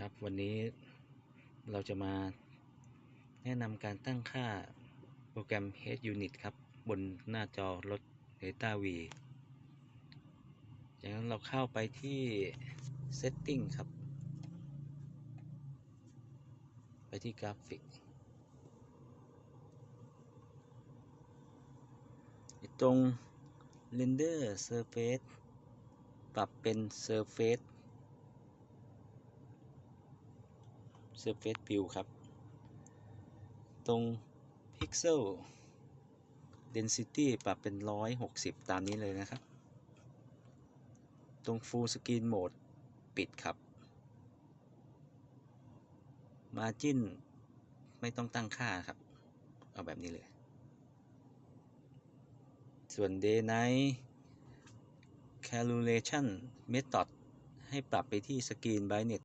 ครับวันนี้เราจะมาแนะนำการตั้งค่าโปรแกรม Head Unit ครับ บนหน้าจอรถ Data V จากนั้นเราเข้าไปที่ Setting ครับ ไปที่กราฟิกตรง Render Surface ปรับเป็น Surface Surface View ครับ ตรง Pixel Density ปรับเป็น 160 ตามนี้เลยนะครับ ตรง Full Screen Mode ปิดครับ Margin ไม่ต้องตั้งค่าครับ เอาแบบนี้เลย ส่วน Day Night Calculation Method ให้ปรับไปที่ Screen Brightness